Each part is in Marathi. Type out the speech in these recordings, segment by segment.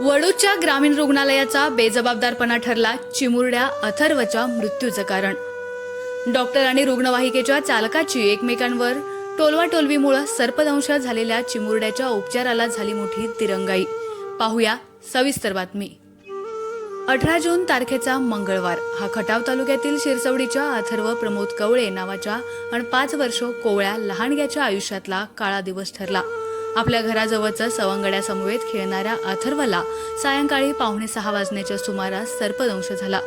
वडूच्या ग्रामीण रुग्णालयाचा बेजबाबदारपणा ठरला चिमुरड्या अथर्वच्या मृत्यूचं कारण. डॉक्टर आणि रुग्णवाहिकेच्या चालकाची एकमेकांवर टोलवाटोलवीमुळे सर्पदंश झालेल्या चिमुरड्याच्या उपचाराला झाली मोठी तिरंगाई. पाहूया सविस्तर बातमी. अठरा जून तारखेचा मंगळवार. हा खटाव तालुक्यातील शिरसवडीच्या अथर्व प्रमोद कवळे नावाच्या आणि पाच वर्ष कोवळ्या लहानग्याच्या आयुष्यातला काळा दिवस ठरला. आपल्या घराजवळच्या सवंगड्यासमवेत खेळणाऱ्या अथर्वला सायंकाळी पावणे सहा वाजण्याच्या सुमारास सर्पदंश झाला.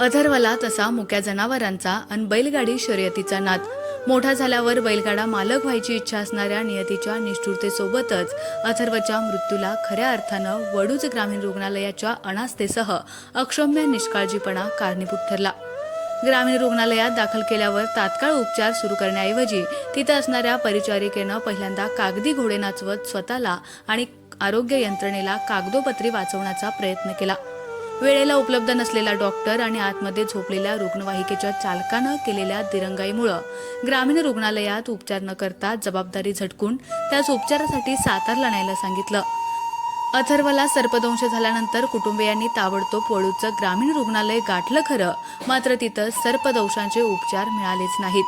अथर्वला तसा मुक्या जनावरांचा आणि बैलगाडी शर्यतीचा नाद. मोठा झाल्यावर बैलगाडा मालक व्हायची इच्छा असणाऱ्या नियतीच्या निष्ठुरतेसोबतच अथर्वच्या मृत्यूला खऱ्या अर्थानं वडूज ग्रामीण रुग्णालयाच्या अनास्थेसह अक्षम्य निष्काळजीपणा कारणीभूत ठरला. ग्रामीण रुग्णालयात दाखल केल्यावर तात्काळ उपचार सुरू करण्याऐवजी तिथं असणाऱ्या परिचारिकेनं पहिल्यांदा कागदी घोडे नाचवत स्वतःला आणि आरोग्य यंत्रणेला कागदोपत्री वाचवण्याचा प्रयत्न केला. वेळेला उपलब्ध नसलेला डॉक्टर आणि आतमध्ये झोपलेल्या रुग्णवाहिकेच्या चालकानं केलेल्या दिरंगाईमुळं ग्रामीण रुग्णालयात उपचार न करता जबाबदारी झटकून त्याच उपचारासाठी सातारला न्यायला सांगितलं. अथर्वला सर्पदंश झाल्यानंतर कुटुंबियांनी ताबडतोब वडूचं ग्रामीण रुग्णालय गाठलं खरं मात्र तिथं सर्पदंशांचे उपचार मिळालेच नाहीत.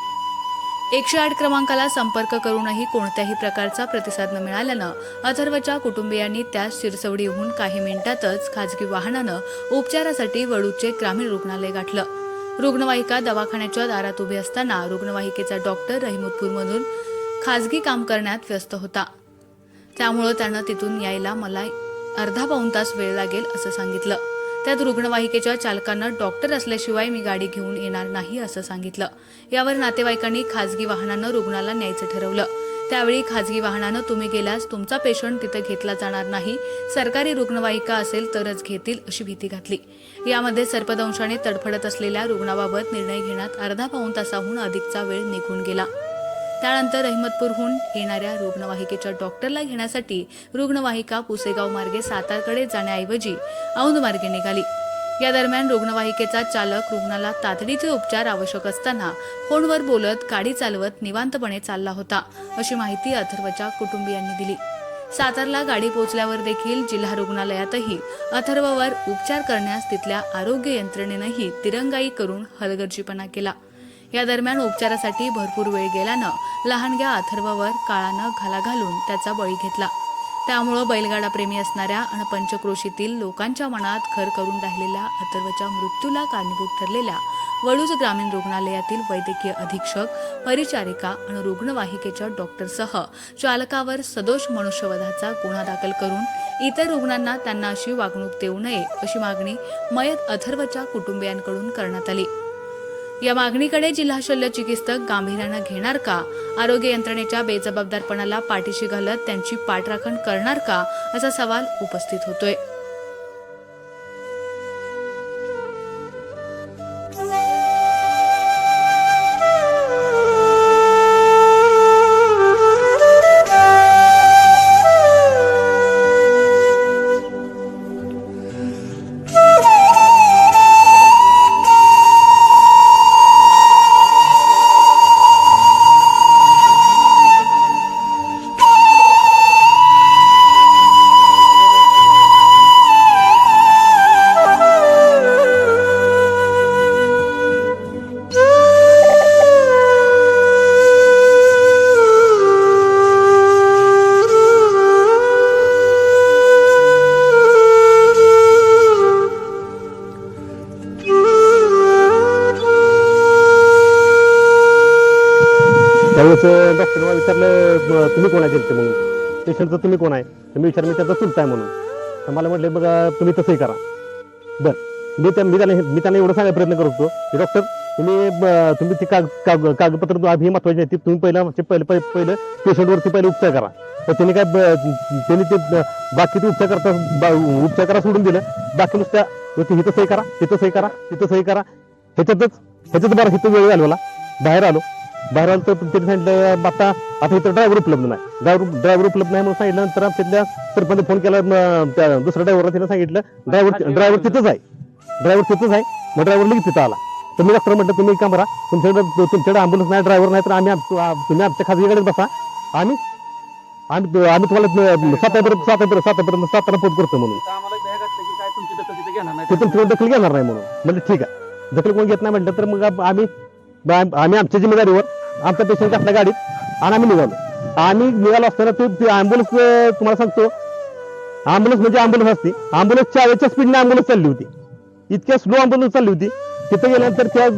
एकशे आठ क्रमांकाला संपर्क करूनही कोणत्याही प्रकारचा प्रतिसाद न मिळाल्यानं अथर्वच्या कुटुंबियांनी त्यास शिरसवडीहून काही मिनिटातच खाजगी वाहनानं उपचारासाठी वडूचे ग्रामीण रुग्णालय गाठलं. रुग्णवाहिका दवाखान्याच्या दारात उभी असताना रुग्णवाहिकेचा डॉक्टर रहिमतपूरमधून खाजगी काम करण्यात व्यस्त होता. त्यामुळं त्यानं तिथून यायला मला अर्धा पाऊण तास वेळ लागेल असं सांगितलं. त्यात रुग्णवाहिकेच्या चालकानं डॉक्टर असल्याशिवाय मी गाडी घेऊन येणार नाही असं सांगितलं. यावर नातेवाईकांनी खाजगी वाहनानं रुग्णाला न्यायचं ठरवलं. त्यावेळी खाजगी वाहनानं तुम्ही गेल्यास तुमचा पेशंट तिथं घेतला जाणार नाही. सरकारी रुग्णवाहिका असेल तरच घेतील अशी भीती घातली. यामध्ये सर्पदंशाने तडफडत असलेल्या रुग्णाबाबत निर्णय घेण्यात अर्धा पाऊण तासाहून अधिकचा वेळ निघून गेला. त्यानंतर अहमदपूरहून येणाऱ्या रुग्णवाहिकेच्या डॉक्टरला घेण्यासाठी रुग्णवाहिका पुसेगाव मार्गे सातारकडे जाण्याऐवजी औंध मार्गे निघाली. या दरम्यान रुग्णवाहिकेचा चालक रुग्णाला तातडीचे उपचार आवश्यक असताना फोनवर बोलत गाडी चालवत निवांतपणे चालला होता अशी माहिती अथर्वच्या कुटुंबियांनी दिली. सातारला गाडी पोहोचल्यावर देखील जिल्हा रुग्णालयातही अथर्ववर उपचार करण्यास तिथल्या आरोग्य यंत्रणेनंही तिरंगाई करून हलगर्जीपणा केला. या दरम्यान उपचारासाठी भरपूर वेळ गेल्यानं लहानग्या अथर्ववर काळानं घाला घालून त्याचा बळी घेतला. त्यामुळं बैलगाडा प्रेमी असणाऱ्या आणि पंचक्रोशीतील लोकांच्या मनात घर करून राहिलेल्या अथर्वच्या मृत्यूला कारणीभूत ठरलेल्या वडूज ग्रामीण रुग्णालयातील वैद्यकीय अधीक्षक परिचारिका आणि रुग्णवाहिकेच्या डॉक्टरसह चालकावर सदोष मनुष्यवधाचा गुन्हा दाखल करून इतर रुग्णांना त्यांना अशी वागणूक देऊ नये अशी मागणी मयत अथर्वच्या कुटुंबियांकडून करण्यात आली. या मागणीकडे जिल्हा शल्य चिकित्सक गांभीर्यानं घेणार का? आरोग्य यंत्रणेच्या बेजबाबदारपणाला पाठीशी घालत त्यांची पाठराखण करणार का? असा सवाल उपस्थित होतोय. त्यावेळेस डॉक्टरला विचारलं तुम्ही कोण आहे त्यांचे म्हणून पेशंटचं तुम्ही कोण आहे? तर मी विचारलं मी त्याचा चुलता आहे म्हणून. तर मला म्हटले बघा तुम्ही तसंही करा. बरं. मी त्या मी त्याला मी त्यांना एवढं सांगायला प्रयत्न करत होतो की डॉक्टर तुम्ही तुम्ही ती काग काग कागदपत्र आधी हे महत्वाची आहे ती तुम्ही पहिला म्हणजे पहिलं पहिलं पेशंटवरती पहिले उपचार करा. तर त्यांनी काय त्यांनी ते ब- बाकीचे उपचार करता बा- उपचार करा सोडून दिलं. बाकी नुसत्या "वरती हिथं सही करा तिथं सही करा तिथं सही करा. ह्याच्यातच ह्याच्यात बरं हिथं वेळ घालवला. बाहेर आलो. बाहेर तर त्यांनी सांगितलं आता आता इथं ड्रायव्हर उपलब्ध नाही. ड्रायव्हर ड्रायव्हर उपलब्ध नाही म्हणून सांगितलं नंतर तिथल्या सरपंच फोन केला त्या दुसऱ्या ड्रायव्हरला त्यानं सांगितलं ड्रायव्हर ड्रायव्हर तिथंच आहे. ड्रायव्हर तिथंच आहे. मग ड्रायव्हर लगेच तिथं आला. तर मी डॉक्टर म्हटलं तुम्ही काम करा तुमच्याकडे तुमच्याकडे अँब्युलन्स नाही ड्रायव्हर नाही तर आम्ही आम- तुम्ही आमच्या खाजगी गाडीत बसा. आम्ही आम्ही आम्ही तुम्हाला सातापर्यंत सातापर्यंत सातापर्यंत सातारा पोत करतो म्हणून. काय तुमची दखल तिथे घेणार नाही. ते तुमची दखल घेणार नाही म्हणून. म्हणजे ठीक आहे. दखल कोण घेत नाही म्हटलं तर मग आम- आम्ही आम- आम्ही आमच्या जिम्मेदारीवर आमचा पेशंट घातला गाडीत आणि आम्ही निघालो. आम्ही निघालो असताना ते अँब्युलन्स तुम्हाला सांगतो अँब्युलन्स म्हणजे अँब्युलन्स असते. अँब्युलन्स चाळीच्या स्पीडने अँब्युलन्स चालली होती. इतक्या स्लो अँब्युलन्स चालली होती. तिथे गेल्यानंतर त्या.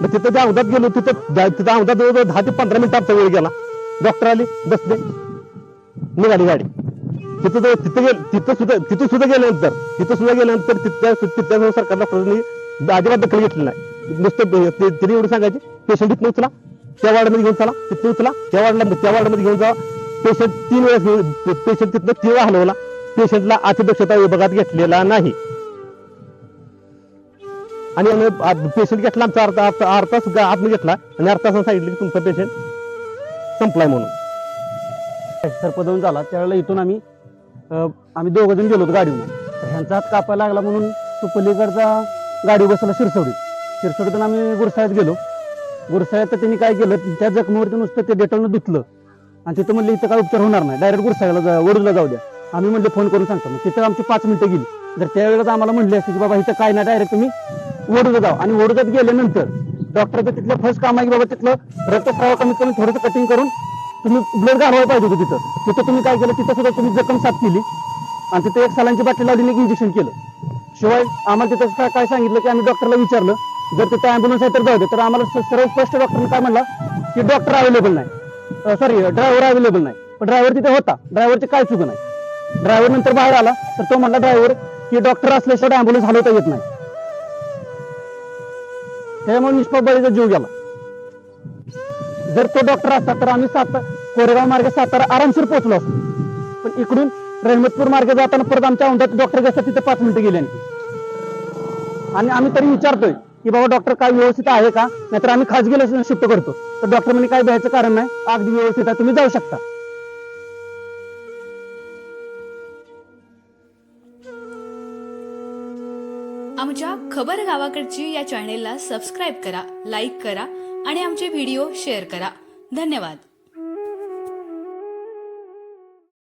मग तिथं त्या अवधात गेलो तिथं तिथं अवधात जवळजवळ दहा ते पंधरा मिनिट आमचा वेळ गेला. डॉक्टर आले बसले. निघाली गाडी. तिथं तिथं गेल तिथं सुद्धा तिथं सुद्धा गेल्यानंतर तिथं सुद्धा गेल्यानंतर तिथल्या तिथल्या सरकार डॉक्टरांनी अजिबात दखल घेतली नाही. नुसतं ते- तिने एवढं सांगायचे पेशंट इथनं उचला त्या वार्डमध्ये घेऊन चला तिथं उचला त्या वार्डला त्या वार्डमध्ये घेऊन जावा पेशंट तीन वेळेस पेशंट तिथनं तीन वेळा हलवला. पेशंटला अतिदक्षता विभागात घेतलेला नाही. आणि पेशंट घेतला आमचा अर्धा अर्धा अर्धा आतमध्ये घेतला. आणि अर्धा तासानं सांगितलं की तुमचा पेशंट संपलाय म्हणून. सर्पदोन झाला. त्यावेळेला इथून आम्ही आम्ही दोघं जण गेलो होतो गाडीवर ह्यांचा हात कापायला लागला म्हणून तो पलीकडचा गाडी बसवला शिरसवडीत शिरसवडीतून आम्ही गुरसाळ्यात गेलो. गुरसाळ्यात तर त्यांनी काय केलं त्या जखमेवरती नुसतं ते डेटॉलनं धुतलं. आणि तिथं म्हणलं इथं काय उपचार होणार नाही. डायरेक्ट गुरसाळ्याला जा वडूला जाऊ द्या. आम्ही म्हणले फोन करून सांगतो. मग तिथं आमची पाच मिनिटं गेली. जर त्यावेळेस आम्हाला म्हणले असते की बाबा इथं काय नाही डायरेक्ट तुम्ही वडूला जाऊ. आणि वडूजात गेल्यानंतर डॉक्टरचं तिथलं फर्स्ट काम आहे की बाबा तिथलं रक्तस्राव कमीत कमी थोडंसं कटिंग करून तुम्ही ब्लड घालवायला पाहिजे होतं तिथं. तिथं तुम्ही काय केलं तिथं सुद्धा तुम्ही जखम साफ केली. आणि तिथे एक सालांची बाटली लावली आणि एक इंजेक्शन केलं. शिवाय आम्हाला तिथं काय- सांगितलं की आम्ही डॉक्टरला विचारलं. जर तिथं अँब्युलन्स आहे तर जाऊ दे. तर आम्हाला सर्व स्पष्ट डॉक्टरने काय म्हणला की डॉक्टर अवेलेबल नाही. सॉरी ड्रायव्हर अवेलेबल नाही. पण ड्रायव्हर तिथे होता. ड्रायव्हरची काय चूक नाही. ड्रायव्हर नंतर बाहेर आला. तर तो म्हणला ड्रायव्हर की डॉक्टर असल्याशिवाय अँब्युलन्स हलवता येत नाही. त्यामुळे निष्पाप बळीचा जीव गेला. जर तो डॉक्टर असता तर आम्ही सात कोरेगाव मार्गे सातारा आरामशीर पोहोचलो असतो. पण इकडून रहमतपूर मार्गे जाताना परत आमच्या औंधात डॉक्टर घेतात तिथे पाच मिनिटं गेले आणि आम्ही तरी विचारतोय की बाबा डॉक्टर काय व्यवस्थित आहे का? नाहीतर आम्ही खाजगीला शिफ्ट करतो. तर डॉक्टर म्हणे काय द्यायचं कारण नाही. अगदी व्यवस्थित आहे. तुम्ही जाऊ शकता. आमच्या खबर गावाकडची या चॅनेलला सबस्क्राईब करा लाईक करा आणि आमचे व्हिडिओ शेअर करा. धन्यवाद.